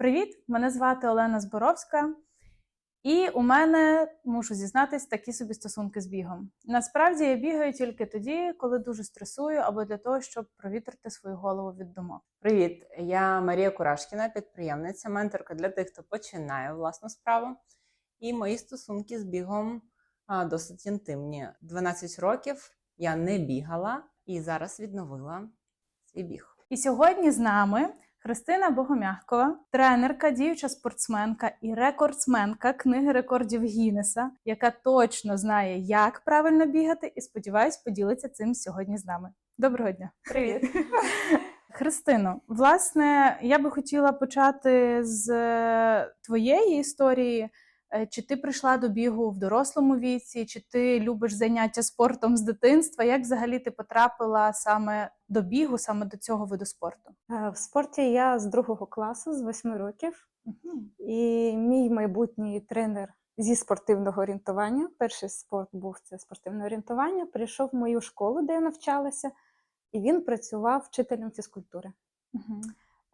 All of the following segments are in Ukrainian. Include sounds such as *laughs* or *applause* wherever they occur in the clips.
Привіт! Мене звати Олена Зборовська, і у мене мушу зізнатись такі собі стосунки з бігом. Насправді я бігаю тільки тоді, коли дуже стресую, або для того, щоб провітрити свою голову від думок. Привіт, я Марія Курашкіна, підприємниця, менторка для тих, хто починає власну справу. І мої стосунки з бігом а, досить інтимні. 12 років я не бігала і зараз відновила свій біг. І сьогодні з нами Христина Богомягкова, тренерка, діюча спортсменка і рекордсменка книги рекордів Гіннеса, яка точно знає, як правильно бігати, і сподіваюсь, поділиться цим сьогодні з нами. Доброго дня! Привіт! *laughs* Христино, власне, я би хотіла почати з твоєї історії. Е, Чи ти прийшла до бігу в дорослому віці, чи ти любиш заняття спортом з дитинства? Як взагалі ти потрапила саме до бігу, саме до цього виду спорту? Е, В спорті я з другого класу, з восьми років, і мій майбутній тренер зі спортивного орієнтування. Перший спорт був це спортивне орієнтування. Прийшов в мою школу, де я навчалася, і він працював вчителем фізкультури. Мгм.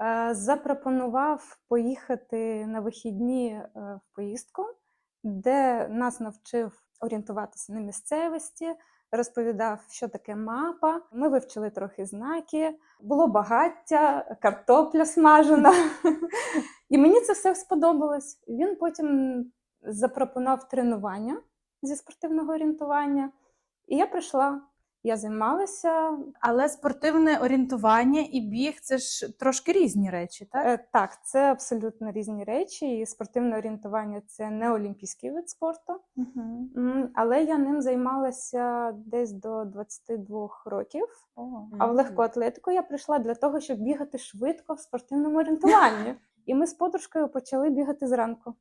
Е, Запропонував поїхати на вихідні е, в поїздку, де нас навчив орієнтуватися на місцевості, розповідав, що таке мапа. Ми вивчили трохи знаки, було багаття, картопля смажена. *laughs* І мені це все сподобалось. Він потім запропонував тренування зі спортивного орієнтування, і я прийшла. Я займалася Але спортивне орієнтування і біг це ж трошки різні речі, так? Е, Так, це абсолютно різні речі. І спортивне орієнтування це не олімпійський вид спорту. М, але я ним займалася десь до 22 років. О. А в легку атлетику я прийшла для того, щоб бігати швидко в спортивному орієнтуванні. *laughs* І ми з подружкою почали бігати зранку.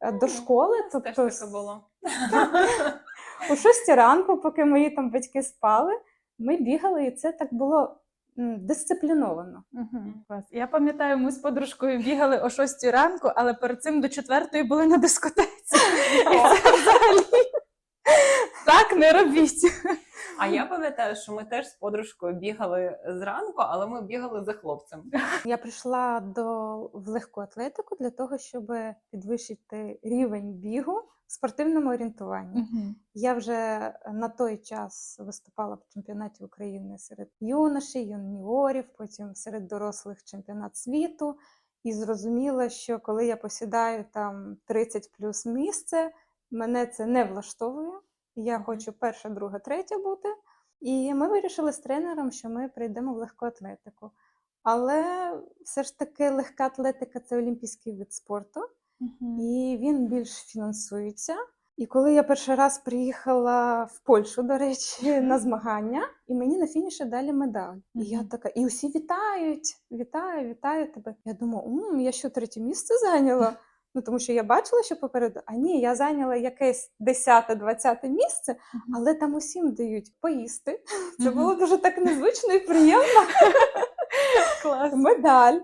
Е, до школи. Теж Тобто таке було. *laughs* о 6 ранку, поки мої там батьки спали, ми бігали, і це так було дисципліновано. Угу. Я пам'ятаю, ми з подружкою бігали о 6 ранку, але перед цим до четвертої були на дискотеці. І це взагалі так не робіть. А я пам'ятаю, що ми теж з подружкою бігали зранку, але ми бігали за хлопцем. Я прийшла до в легку атлетику для того, щоб підвищити рівень бігу в спортивному орієнтуванні. Мгм. Я вже на той час виступала в чемпіонаті України серед юношей, юніорів, потім серед дорослих чемпіонат світу. І зрозуміла, що коли я посідаю там 30 плюс місце, мене це не влаштовує. Я хочу перша, друга, третя бути. І ми вирішили з тренером, що ми прийдемо в легку атлетику. Але все ж таки легка атлетика це олімпійський вид спорту, Мгм. і він більш фінансується. І коли я перший раз приїхала в Польщу, до речі, на змагання, і мені на фініші далі медаль. І я така, і усі вітають, вітаю, вітаю тебе. Я думаю, «М, я що третє місце зайняла? Ну тому що я бачила, що попереду, а ні, я зайняла якесь 10-20 місце, але там усім дають поїсти. *laughs* Це було дуже так незвично і приємно. *laughs* Клас. Медаль.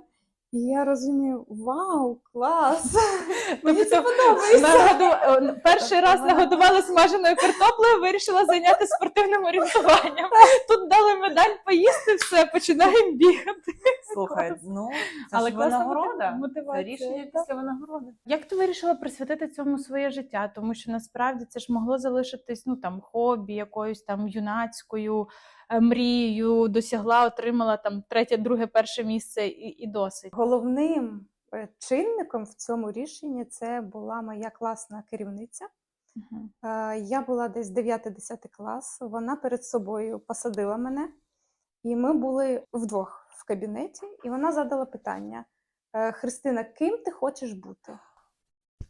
І я розумію, вау, клас! *laughs* Мені це подобається. Нагоду... Перший раз нагодувала смаженою картоплею, вирішила зайнятися спортивним орієнтуванням. Тут дали медаль поїсти, все, починаємо бігати. Слухай, ну це Але ж винагорода. мотивація, Це рішення так. після винагороди. Як ти вирішила присвятити цьому своє життя? Тому що насправді це ж могло залишитись ну там хобі, якоюсь там юнацькою е, мрією, досягла, отримала там третє, друге, перше місце і, і досить. Головним е, чинником в цьому рішенні це була моя класна керівниця. Мгм. Е, Я була десь 9-10 клас. Вона перед собою посадила мене, і ми були вдвох в кабінеті, і вона задала питання: «Е, Христина, ким ти хочеш бути?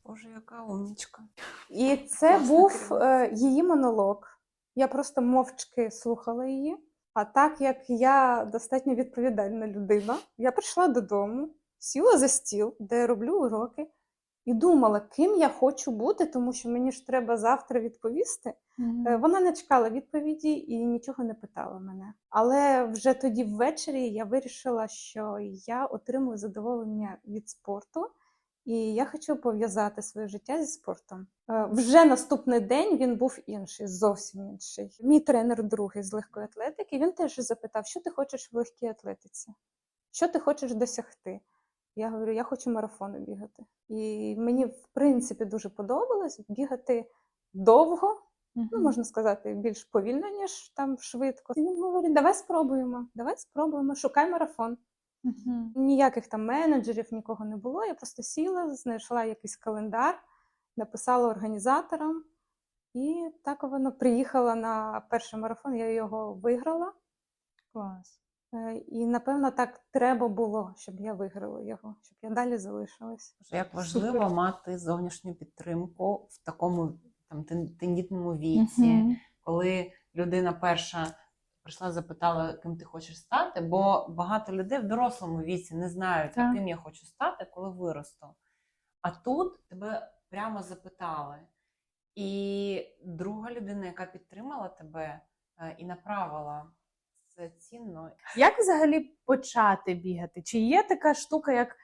Боже, яка умнічка. І це Класна був керівниця. е, її монолог. Я просто мовчки слухала її. А так як я достатньо відповідальна людина, я прийшла додому, сіла за стіл, де я роблю уроки, і думала, ким я хочу бути, тому що мені ж треба завтра відповісти. Е, Вона не чекала відповіді і нічого не питала мене. Але вже тоді ввечері я вирішила, що я отримую задоволення від спорту, і я хочу пов'язати своє життя зі спортом. Е, Вже наступний день він був інший, зовсім інший. Мій тренер другий з легкої атлетики, він теж запитав, що ти хочеш в легкій атлетиці, що ти хочеш досягти. Я говорю, я хочу марафони бігати. І мені, в принципі, дуже подобалось бігати довго, ну, можна сказати, більш повільно, ніж там швидко. І він говорить: давай спробуємо, давай спробуємо, шукай марафон. Мгм. Ніяких там менеджерів, нікого не було. Я просто сіла, знайшла якийсь календар, написала організаторам, і так воно приїхала на перший марафон. Я його виграла. Клас. Е, І напевно так треба було, щоб я виграла його, щоб я далі залишилась. Як важливо Супер. мати зовнішню підтримку в такому там тендітному віці, Мгм. коли людина перша прийшла, запитала, ким ти хочеш стати, бо багато людей в дорослому віці не знають, Так. ким я хочу стати, коли виросту. А тут тебе прямо запитали. І друга людина, яка підтримала тебе е, і направила, це цінно. Як взагалі почати бігати? Чи є така штука, як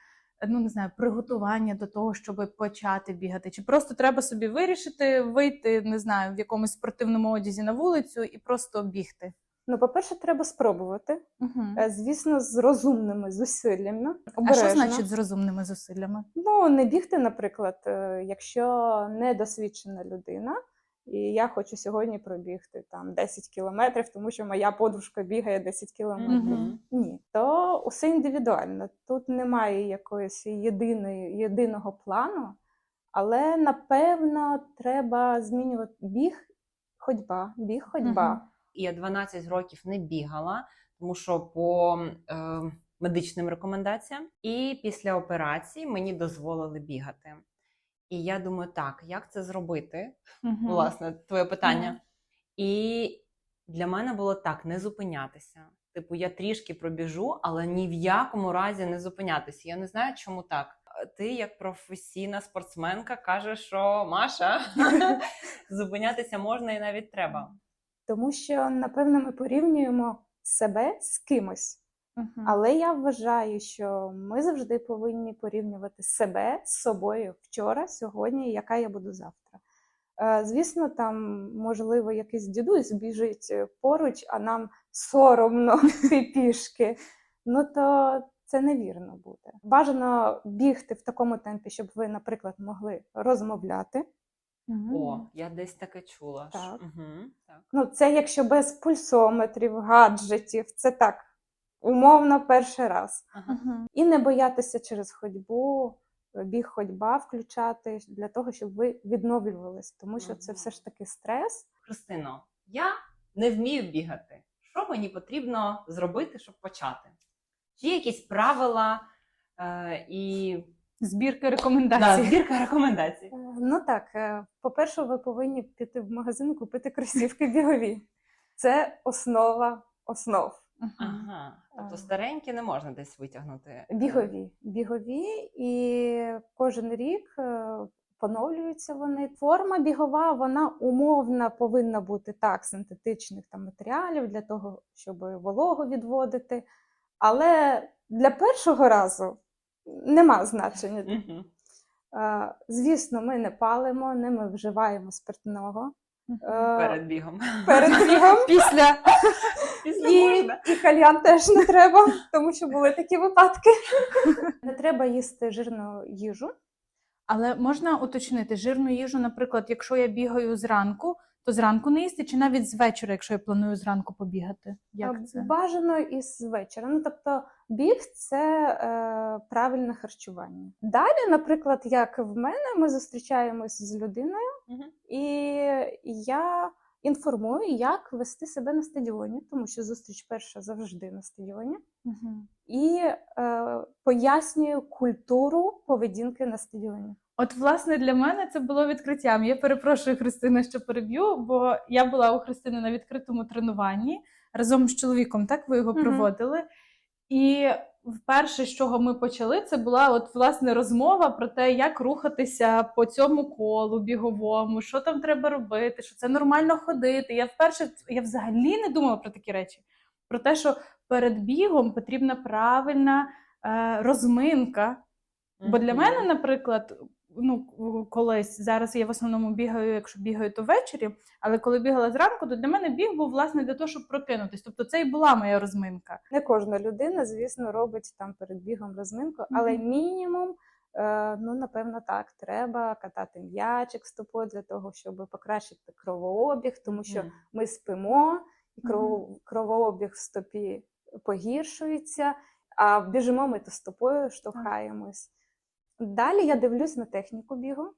ну не знаю, приготування до того, щоб почати бігати? Чи просто треба собі вирішити вийти, не знаю, в якомусь спортивному одязі на вулицю і просто бігти? Ну, по-перше, треба спробувати. Угу. Звісно, з розумними зусиллями. А що значить з розумними зусиллями? Ну, не бігти, наприклад, е, якщо недосвідчена людина, і я хочу сьогодні пробігти там 10 кілометрів, тому що моя подружка бігає 10 кілометрів. Мгм. Ні, то усе індивідуально. Тут немає якоїсь єдиної, єдиного плану, але напевно треба змінювати біг, ходьба, біг, ходьба. Мгм. І я 12 років не бігала, тому що по е, медичним рекомендаціям. І після операції мені дозволили бігати. І я думаю, так, як це зробити? Мгм. Власне, твоє питання. Мгм. І для мене було так: не зупинятися. Типу, я трішки пробіжу, але ні в якому разі не зупинятися. Я не знаю, чому так. Ти, як професійна спортсменка, кажеш, що Маша, *laughs* *laughs* зупинятися можна і навіть треба. Тому що, напевно, ми порівнюємо себе з кимось. Мгм. Але я вважаю, що ми завжди повинні порівнювати себе з собою вчора, сьогодні, і яка я буду завтра. Е, Звісно, там, можливо, якийсь дідусь біжить е, поруч, а нам соромно *laughs* йти пішки. Ну то це невірно буде. Бажано бігти в такому темпі, щоб ви, наприклад, могли розмовляти. Мгм. О, я десь таке чула. Так. Мгм, так. Ну, це якщо без пульсометрів, гаджетів, це так, умовно, перший раз. Ага. І не боятися через ходьбу, біг ходьба включати для того, щоб ви відновлювались, тому що це все ж таки стрес. Христино, я не вмію бігати. Що мені потрібно зробити, щоб почати? Чи є якісь правила е, і Збірка да, рекомендацій. збірка рекомендацій? Е, Ну так, е, по-перше, ви повинні піти в магазин і купити кросівки бігові. Це основа основ. Ага. Тобто старенькі не можна десь витягнути. Бігові. Бігові, і кожен рік е, поновлюються вони. Форма бігова, вона умовна повинна бути так, синтетичних там матеріалів для того, щоб вологу відводити. Але для першого разу нема значення. Е, Звісно, ми не палимо, не ми вживаємо спиртного е, Перед бігом. перед бігом. *laughs* Після Після І, можна. і кальян теж не треба, тому що були такі випадки. *laughs* Не треба їсти жирну їжу. Але можна уточнити жирну їжу, наприклад, якщо я бігаю зранку, то зранку не їсти, чи навіть з вечора, якщо я планую зранку побігати? Е, Як це? Бажано і з вечора. Ну, тобто біг це е, правильне харчування. Далі, наприклад, як в мене, ми зустрічаємось з людиною, Мгм. і я інформую, як вести себе на стадіоні, тому що зустріч перша завжди на стадіоні. Мгм. І е, пояснюю культуру поведінки на стадіоні. От, власне, для мене це було відкриттям. Я перепрошую Христина, що переб'ю, бо я була у Христини на відкритому тренуванні разом з чоловіком. Так ви його Мгм. проводили. І вперше, з чого ми почали, це була от власне розмова про те, як рухатися по цьому колу біговому, що там треба робити, що це нормально ходити. Я вперше я взагалі не думала про такі речі. Про те, що перед бігом потрібна правильна е, розминка. Бо для мене, наприклад, ну, колись зараз я в основному бігаю, якщо бігаю, то ввечері. Але коли бігала зранку, то для мене біг був власне для того, щоб прокинутись. Тобто це і була моя розминка. Не кожна людина, звісно, робить там перед бігом розминку, але Мгм. мінімум, е, ну напевно, так, треба катати м'ячик стопою для того, щоб покращити кровообіг, тому що ми спимо, і кров, кровообіг в стопі погіршується, а біжимо ми то стопою штовхаємось. Далі я дивлюсь на техніку бігу.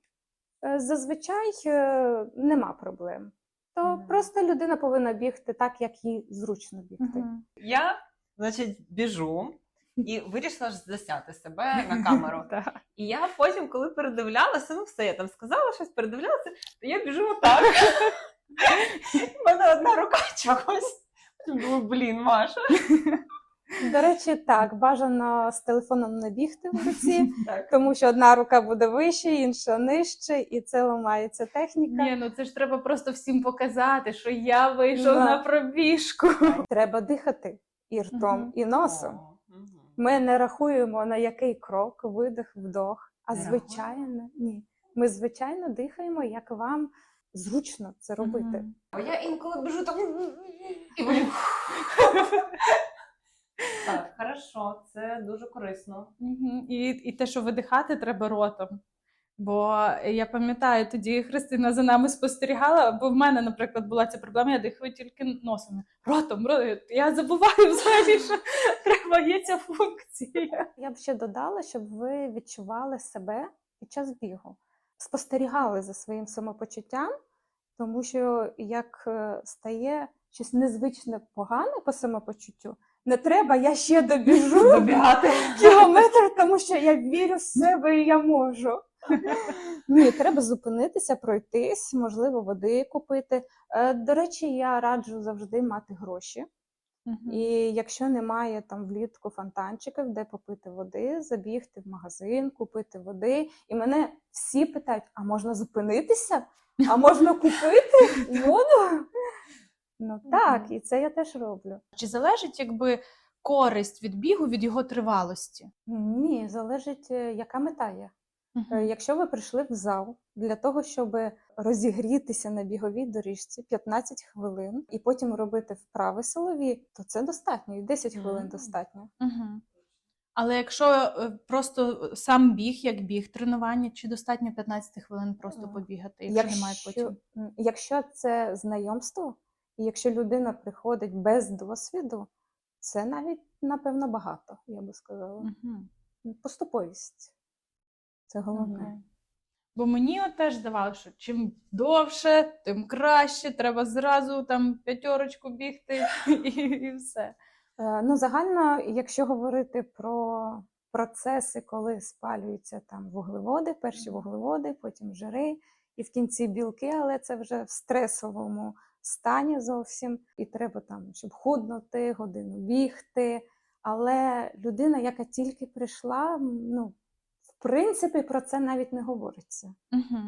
Е, Зазвичай е, нема проблем. То Мгм. просто людина повинна бігти так, як їй зручно бігти. Мгм. Я, значить, біжу і вирішила ж засняти себе на *laughs* камеру. І я потім, коли передивлялася, ну все, я там сказала щось, передивлялася, то я біжу отак. *laughs* У мене одна рука чогось. Думаю, блін, Маша. *laughs* До речі, так, бажано з телефоном не бігти в руці, *laughs* тому що одна рука буде вище, інша нижче, і це ламається техніка. Ні, ну це ж треба просто всім показати, що я вийшов на пробіжку. Треба дихати і ртом, і носом. Ми не рахуємо на який крок, видих, вдох. А звичайно, ні. Ми звичайно дихаємо, як вам зручно це робити. А я інколи біжу так. І. *laughs* Так, хорошо, це дуже корисно. І, і те, що видихати треба ротом. Бо я пам'ятаю, тоді Христина за нами спостерігала, бо в мене, наприклад, була ця проблема, я дихаю тільки носом. Ротом, ротом. Я забуваю взагалі, що треба є ця функція. Я б ще додала, щоб ви відчували себе під час бігу, спостерігали за своїм самопочуттям, тому що як е, стає щось незвичне погане по самопочуттю, не треба, я ще добіжу *laughs* Добігати. кілометр, тому що я вірю в себе і я можу. Ні, треба зупинитися, пройтись, можливо, води купити. Е, До речі, я раджу завжди мати гроші. І якщо немає там влітку фонтанчиків, де попити води, забігти в магазин, купити води. І мене всі питають: а можна зупинитися? А можна купити *laughs* воду? Ну так, і це я теж роблю. Чи залежить якби користь від бігу від його тривалості? Ні, залежить, е, яка мета є. Е, Якщо ви прийшли в зал для того, щоб розігрітися на біговій доріжці 15 хвилин і потім робити вправи силові, то це достатньо, і 10 хвилин Мгм. достатньо. Угу. Але якщо е, просто сам біг, як біг тренування, чи достатньо 15 хвилин просто Е, побігати, якщо, немає потім? м, якщо це знайомство, і якщо людина приходить без досвіду, це навіть напевно багато, я би сказала. Угу. Поступовість. Це головне. Окей. Бо мені от теж здавалося, що чим довше, тим краще. Треба зразу там п'ятерочку бігти *laughs* і, і все. Е, Ну, загально, якщо говорити про процеси, коли спалюються там вуглеводи, перші вуглеводи, потім жири, і в кінці білки, але це вже в стресовому стані зовсім. І треба там, щоб худнути, годину бігти. Але людина, яка тільки прийшла, ну, в принципі, про це навіть не говориться. Угу.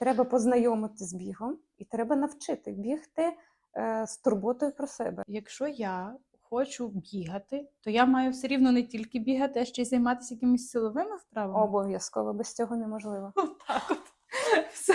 Треба познайомити з бігом, і треба навчити бігти е, з турботою про себе. Якщо я хочу бігати, то я маю все рівно не тільки бігати, а ще й займатися якимись силовими вправами. Обов'язково без цього неможливо. *laughs* Отак от. *laughs* Все,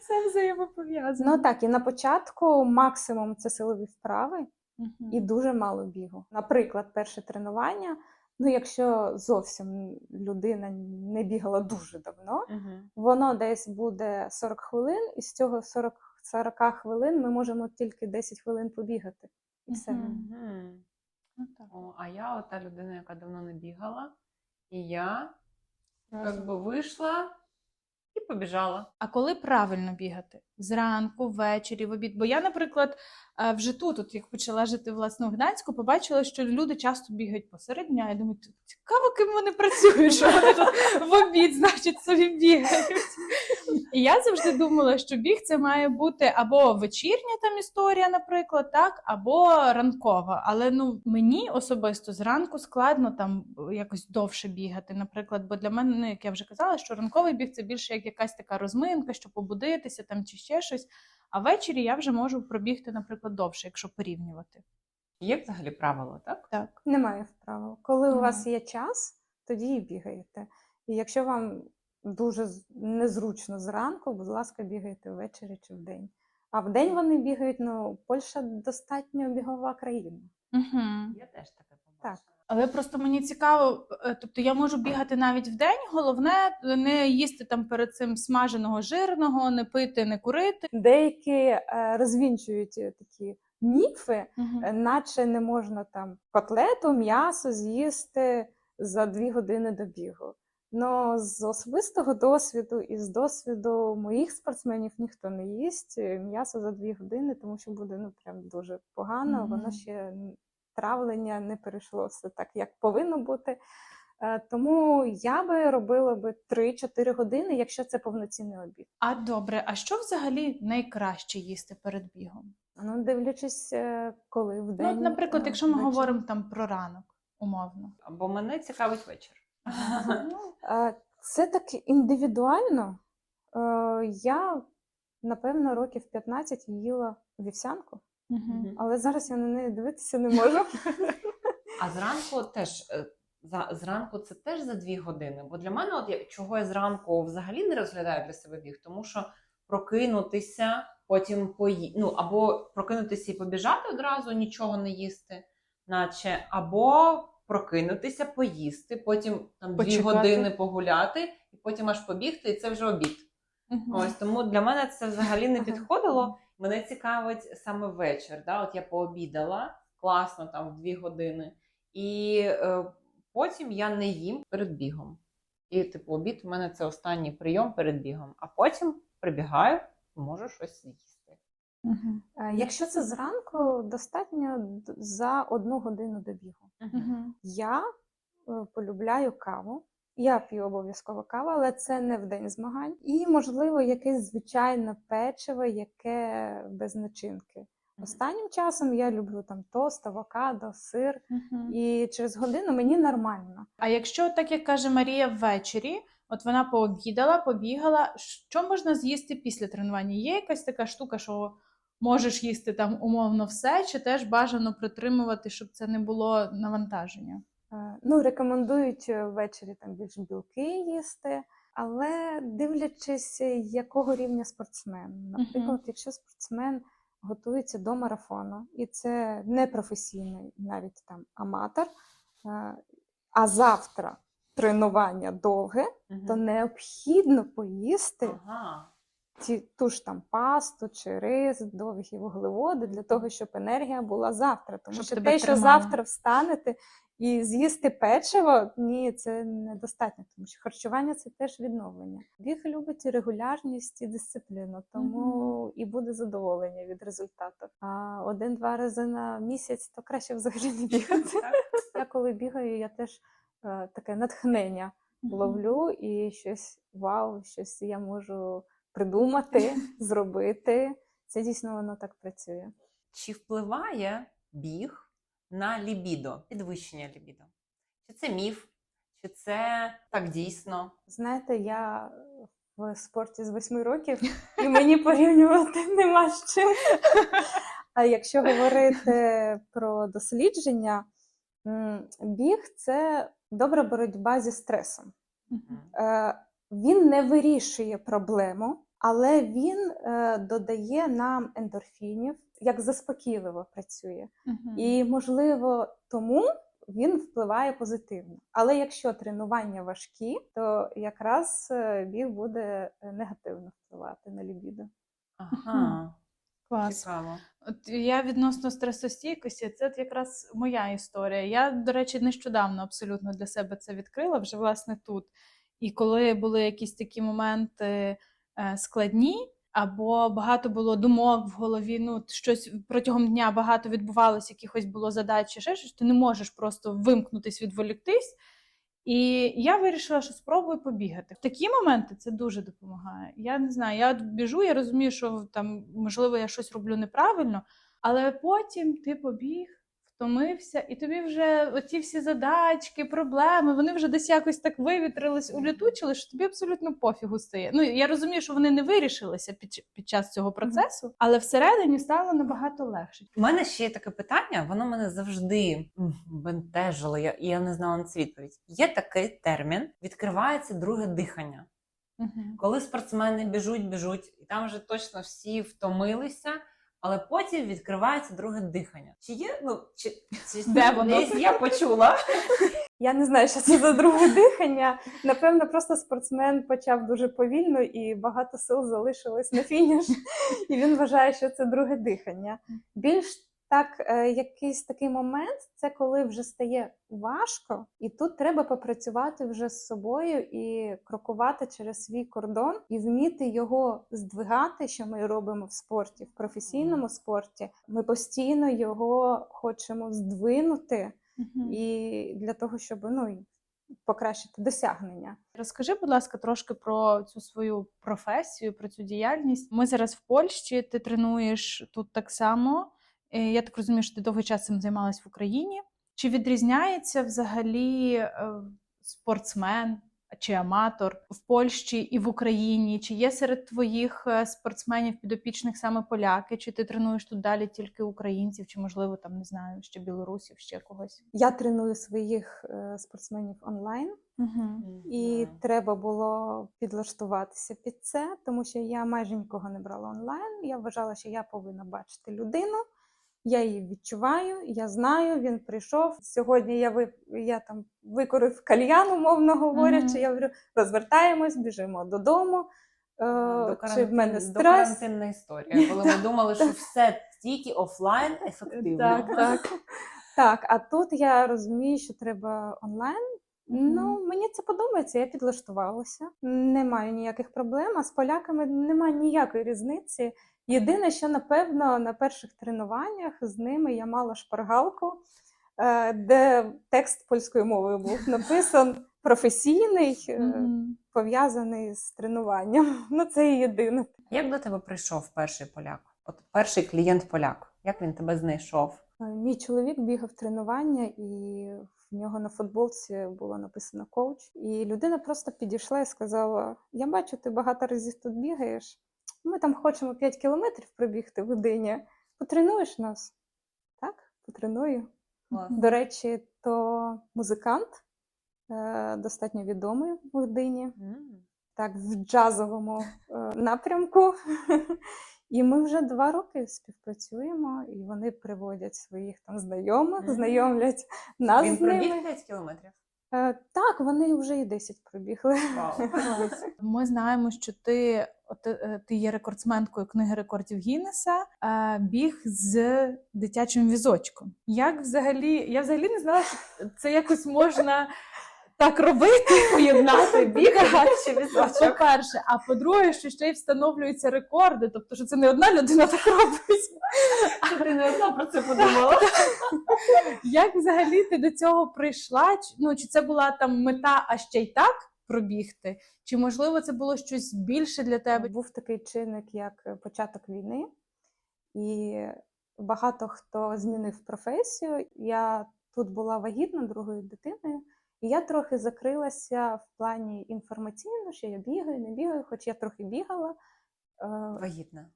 все взаємопов'язано. Ну так, і на початку максимум це силові вправи Мгм. і дуже мало бігу. Наприклад, перше тренування. Ну, якщо зовсім людина не бігала дуже давно, Мгм. воно десь буде 40 хвилин, і з цього 40, 40 хвилин ми можемо тільки 10 хвилин побігати. І все. Ну, так. О, а я от та людина, яка давно не бігала, і я Разом. як би вийшла і побіжала. А коли правильно бігати? Зранку, ввечері, в обід. Бо я, наприклад, е, вже тут, от як почала жити власне у Гданську, побачила, що люди часто бігають посеред дня. Я думаю, цікаво, ким вони працюють, що вони тут в обід, значить, собі бігають. І я завжди думала, що біг це має бути або вечірня там історія, наприклад, так, або ранкова. Але ну мені особисто зранку складно там якось довше бігати. Наприклад, бо для мене, ну, як я вже казала, що ранковий біг це більше як якась така розминка, щоб побудитися там чи ще щось. А ввечері я вже можу пробігти, наприклад, довше, якщо порівнювати. Є взагалі правило, так? Так. Немає вправо. Коли у вас є час, тоді і бігаєте. І якщо вам дуже незручно зранку, будь ласка, бігайте ввечері чи вдень. А вдень вони бігають, ну, Польща достатньо бігова країна. Угу. Я теж таке побачила. Так. Але просто мені цікаво, е, тобто я можу бігати навіть в день, головне не їсти там перед цим смаженого жирного, не пити, не курити. Деякі е, розвінчують такі міфи, е, наче не можна там котлету, м'ясо з'їсти за дві години до бігу. Ну, з особистого досвіду і з досвіду моїх спортсменів ніхто не їсть м'ясо за дві години, тому що буде ну прям дуже погано. Мгм. Воно ще травлення не перейшло все так, як повинно бути. Е, Тому я би робила би 3-4 години, якщо це повноцінний обід. А добре, а що взагалі найкраще їсти перед бігом? Ну, дивлячись, е, коли в день. Ну, наприклад, е, якщо ми ввечері. говоримо там про ранок, умовно. Бо мене цікавить вечір. Ну, *laughs* Це так індивідуально. Я, напевно, років 15 їла вівсянку, мгм. але зараз я на неї дивитися не можу. А зранку теж е, за зранку це теж за дві години. Бо для мене, от я чого я зранку взагалі не розглядаю для себе біг, тому що прокинутися, потім пої... ну, або прокинутися і побіжати одразу, нічого не їсти, наче, або прокинутися, поїсти, потім там дві години погуляти, і потім аж побігти, і це вже обід. Мгм. Ось тому для мене це взагалі не підходило. Мене цікавить саме вечір. Да? От я пообідала класно там в дві години, і е, потім я не їм перед бігом. І, типу, обід у мене це останній прийом перед бігом, а потім прибігаю, можу щось з'їсти. Мгм. Е, Якщо це зранку, достатньо за одну годину до бігу. Мгм. Я е, полюбляю каву. Я п'ю обов'язково каву, але це не в день змагань. І, можливо, якесь звичайне печиво, яке без начинки. Останнім часом я люблю там тост, авокадо, сир, Мгм. і через годину мені нормально. А якщо, так як каже Марія, ввечері, от вона пообідала, побігала, що можна з'їсти після тренування? Є якась така штука, що можеш їсти там умовно все, чи теж бажано притримувати, щоб це не було навантаження? Е, Ну, рекомендують е, ввечері там більш білки їсти, але дивлячись, якого рівня спортсмен. Наприклад, якщо спортсмен готується до марафону, і це не професійний, навіть там аматор, е, а завтра тренування довге, то необхідно поїсти Ага. ті, ту ж там пасту чи рис, довгі вуглеводи для того, щоб енергія була завтра. Тому Щоб що те, що завтра встанете і з'їсти печиво, ні, це недостатньо, тому що харчування це теж відновлення. Біг любить і регулярність і дисципліну, тому і буде задоволення від результату. А один-два рази на місяць то краще взагалі не бігати. Я коли бігаю, я теж е, таке натхнення ловлю і щось вау, щось я можу придумати, *laughs* зробити. Це дійсно воно так працює. Чи впливає біг на лібідо, підвищення лібідо? Чи це міф, чи це так дійсно? Знаєте, я в спорті з восьми років, і мені порівнювати нема з чим. А якщо говорити про дослідження, біг це добра боротьба зі стресом. Е, Він не вирішує проблему, але він е, додає нам ендорфінів, як заспокійливо працює. Мгм. І, можливо, тому він впливає позитивно. Але якщо тренування важкі, то якраз е, біг буде е, негативно впливати на лібідо. Ага, Клас. цікаво. От я відносно стресостійкості, це от якраз моя історія. Я, до речі, нещодавно абсолютно для себе це відкрила вже власне тут. І коли були якісь такі моменти е, складні, або багато було думок в голові, ну щось протягом дня багато відбувалося, якихось було задач, чи ще щось, ти не можеш просто вимкнутись, відволіктись. І я вирішила, що спробую побігати. В такі моменти це дуже допомагає. Я не знаю, я от біжу, я розумію, що там можливо я щось роблю неправильно, але потім ти побіг, втомився, і тобі вже оці всі задачки, проблеми, вони вже десь якось так вивітрились, улітучили, що тобі абсолютно пофігу стає. Ну я розумію, що вони не вирішилися під, під час цього процесу, але всередині стало набагато легше. У мене ще є таке питання, воно мене завжди бентежило, я, і я не знала на це відповідь. Є такий термін, відкривається друге дихання. Мгм. Коли спортсмени біжуть, біжуть, і там вже точно всі втомилися, але потім відкривається друге дихання. Чи є? Ну чи, чи *laughs* Де воно? десь я почула? *laughs* Я не знаю, що це за друге дихання. Напевно, просто спортсмен почав дуже повільно і багато сил залишилось на фініш. *laughs* І він вважає, що це друге дихання. Більш так, е, якийсь такий момент це коли вже стає важко, і тут треба попрацювати вже з собою і крокувати через свій кордон, і вміти його здвигати, що ми робимо в спорті, в професійному спорті. Ми постійно його хочемо здвинути і для того, щоб ну покращити досягнення. Розкажи, будь ласка, трошки про цю свою професію, про цю діяльність. Ми зараз в Польщі, ти тренуєш тут так само. Е, Я так розумію, що ти довгий час цим займалась в Україні. Чи відрізняється взагалі е, спортсмен чи аматор в Польщі і в Україні? Чи є серед твоїх е, спортсменів підопічних саме поляки? Чи ти тренуєш тут далі тільки українців, чи можливо там не знаю, ще білорусів, ще когось? Я треную своїх спортсменів онлайн, Угу. і треба було підлаштуватися під це, тому що я майже нікого не брала онлайн. Я вважала, що я повинна бачити людину. Я її відчуваю, я знаю, він прийшов. Сьогодні я ви я там викорив кальян, умовно говорячи. Мгм. Я говорю, розвертаємось, біжимо додому. Е, До чи в мене карантин- До карантинна історія, коли ми думали, що *laughs* все тільки офлайн ефективно. Так, так. Так, а тут я розумію, що треба онлайн. Ну, мені це подобається, я підлаштувалася. Не маю ніяких проблем, а з поляками немає ніякої різниці. Єдине, що напевно на перших тренуваннях з ними я мала шпаргалку, е, де текст польською мовою був написан професійний, е, пов'язаний з тренуванням. Ну, це і єдине. Як до тебе прийшов перший поляк? От перший клієнт поляк. Як він тебе знайшов? Е, Мій чоловік бігав тренування, і в нього на футболці було написано коуч. І людина просто підійшла і сказала: Я бачу, ти багато разів тут бігаєш. Ми там хочемо 5 кілометрів пробігти в годині. Потренуєш нас? Так, потреную. Клас. До речі, то музикант, е, достатньо відомий в годині М. так, в джазовому е, напрямку. *laughs* І ми вже два роки співпрацюємо, і вони приводять своїх там знайомих, знайомлять нас Він з ними. пробіг 5 кілометрів. Е, так, вони вже і 10 пробігли. *laughs* Ми знаємо, що ти, от, е, ти є рекордсменкою книги рекордів Гіннеса, е, біг з дитячим візочком. Як взагалі, я взагалі не знала, що це якось можна так робити, *laughs* Поєднати біг чи візочок. По-перше, а по-друге, що ще й встановлюються рекорди, тобто, що це не одна людина так робить. Ти не одна про це подумала. Як взагалі ти до цього прийшла? Чи- Ну, чи це була там мета, а ще й так пробігти? Чи можливо це було щось більше для тебе? Був такий чинник, як е, початок війни, і багато хто змінив професію. Я тут була вагітна другою дитиною, і я трохи закрилася в плані інформаційно, що я бігаю, не бігаю, хоч я трохи бігала. Е, Вагітна.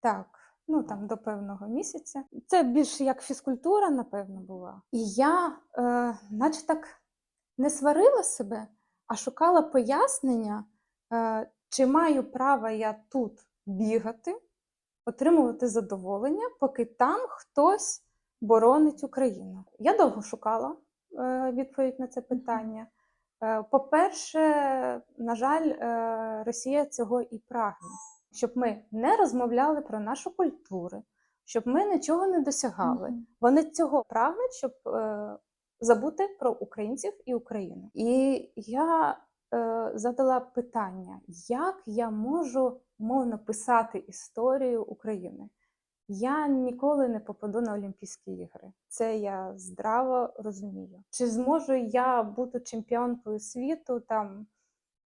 Так, ну там до певного місяця. Це більш як фізкультура, напевно, була. І я, е, наче так, не сварила себе, а шукала пояснення, е, чи маю право я тут бігати, отримувати задоволення, поки там хтось боронить Україну. Я довго шукала відповідь на це питання. Е, По-перше, на жаль, е, Росія цього і прагне щоб ми не розмовляли про нашу культуру, щоб ми нічого не досягали. Вони цього прагнуть, щоб е, забути про українців і Україну. І я е, задала питання, як я можу мовно писати історію України. Я ніколи не попаду на Олімпійські ігри. Це я здраво розумію. Чи зможу я бути чемпіонкою світу там,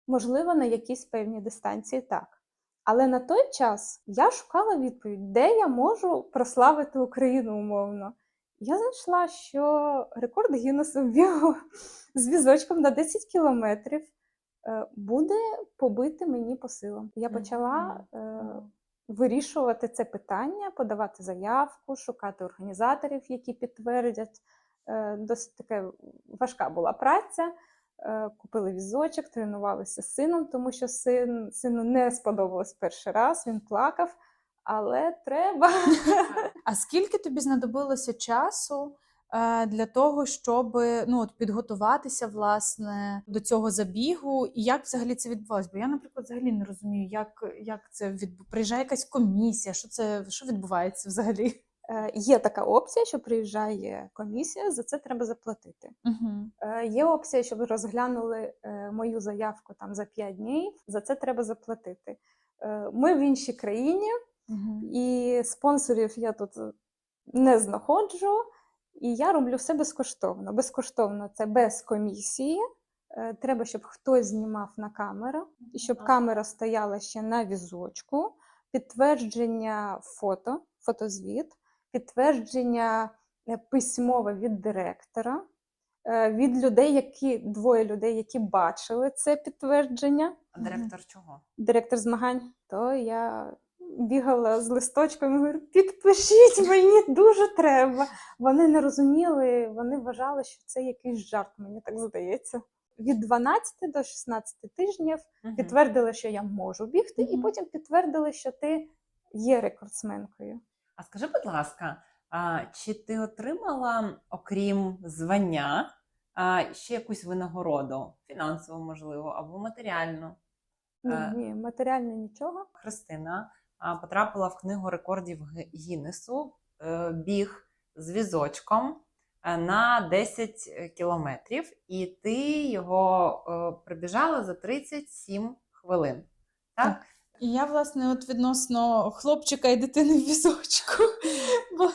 можливо, на якійсь певній дистанції так. Але на той час я шукала відповідь, де я можу прославити Україну умовно. Я знайшла, що рекорд Гіннесу бігу *laughs* з візочком на 10 кілометрів е, буде побити мені по силам. Я почала е, вирішувати це питання, подавати заявку, шукати організаторів, які підтвердять. Е, Досить таке важка була праця. Е, Купили візочок, тренувалися з сином, тому що син, сину не сподобалось перший раз, він плакав, але треба. А скільки тобі знадобилося часу для того, щоб ну, от, підготуватися власне до цього забігу, і як взагалі це відбувалося? Бо я, наприклад, взагалі не розумію, як, як це відбу... приїжджає якась комісія, що це що відбувається взагалі? Е, Є така опція, що приїжджає комісія, за це треба заплатити. Угу. Е, Є опція, щоб розглянули е, мою заявку там за 5 днів, за це треба заплатити. Е, Ми в іншій країні, Угу. і спонсорів я тут не знаходжу, і я роблю все безкоштовно. Безкоштовно це без комісії. Е, Треба, щоб хтось знімав на камеру, і щоб камера стояла ще на візочку, підтвердження фото, фотозвіт, підтвердження е, письмове від директора, е, від людей, які двоє людей, які бачили це підтвердження А директор чого? директор змагань, то я бігала з листочком і говорю: підпишіть, мені дуже треба. Вони не розуміли, вони вважали, що це якийсь жарт, мені так здається. Від 12 до 16 тижнів Мгм. підтвердили, що я можу бігти, і потім підтвердили, що ти є рекордсменкою. А скажи, будь ласка, а, чи ти отримала, окрім звання, а, ще якусь винагороду, фінансову, можливо, або матеріальну? Ні, Е. ні, матеріально нічого. Христина потрапила в книгу рекордів Гіннесу е, біг з візочком е, на 10 кілометрів, і ти його е, прибіжала за 37 хвилин. Так? І я, власне, от відносно хлопчика і дитини в візочку. *laughs* Бо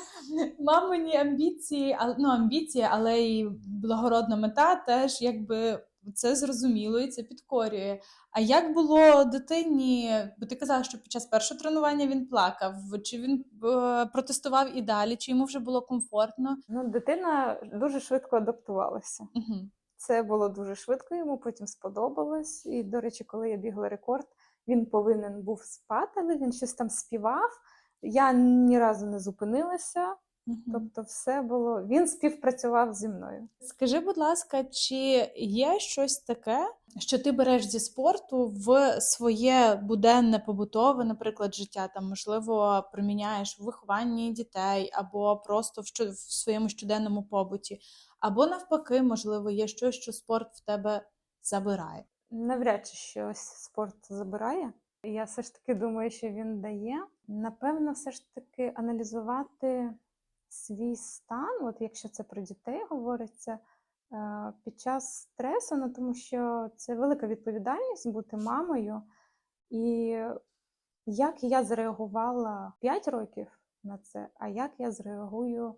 мамині амбіції, ну, амбіції, але й благородна мета теж якби це зрозуміло і це підкорює. А як було дитині? Бо ти казала, що під час першого тренування він плакав, чи він е, протестував і далі, чи йому вже було комфортно? Ну, дитина дуже швидко адаптувалася. Угу. Це було дуже швидко, йому потім сподобалось. І, до речі, коли я бігла рекорд, він повинен був спати, але він щось там співав. Я ні разу не зупинилася, тобто все було. Він співпрацював зі мною. Скажи, будь ласка, чи є щось таке, що ти береш зі спорту в своє буденне побутове, наприклад, життя? Там, можливо, приміняєш в вихованні дітей, або просто в, в своєму щоденному побуті, або навпаки, можливо, є щось, що спорт в тебе забирає. Навряд чи щось спорт забирає. Я все ж таки думаю, що він дає. Напевно, все ж таки аналізувати свій стан, от якщо це про дітей говориться, е, під час стресу, ну тому що це велика відповідальність бути мамою. І як я зреагувала 5 років на це, а як я зреагую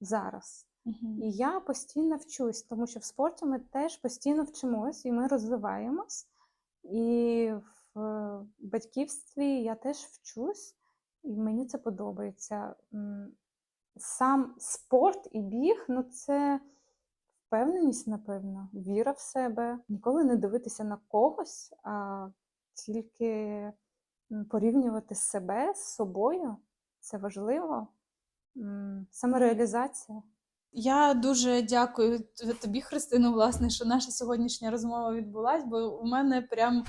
зараз. І я постійно вчусь, тому що в спорті ми теж постійно вчимось і ми розвиваємось. І в батьківстві я теж вчусь, і мені це подобається. Сам спорт і біг ну це впевненість, напевно, віра в себе, ніколи не дивитися на когось, а тільки порівнювати себе з собою. Це важливо. Самореалізація. Я дуже дякую тобі, Христину, власне, що наша сьогоднішня розмова відбулась, бо у мене прям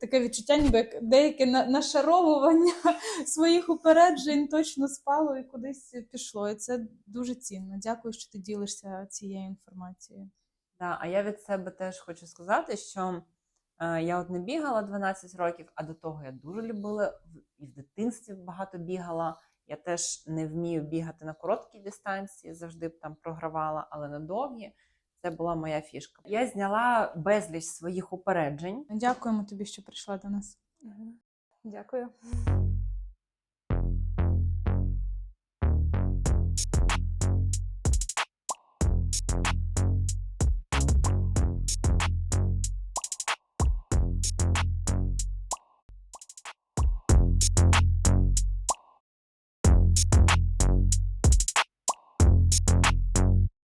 таке відчуття, ніби як деяке нашаровування *laughs* своїх упереджень точно спало і кудись пішло. І це дуже цінно. Дякую, що ти ділишся цією інформацією. Да, а я від себе теж хочу сказати, що е, я от не бігала 12 років, а до того я дуже любила і в дитинстві багато бігала. Я теж не вмію бігати на короткій дистанції, завжди б там програвала, але на довгі це була моя фішка. Я зняла безліч своїх упереджень. Дякуємо тобі, що прийшла до нас. Дякую.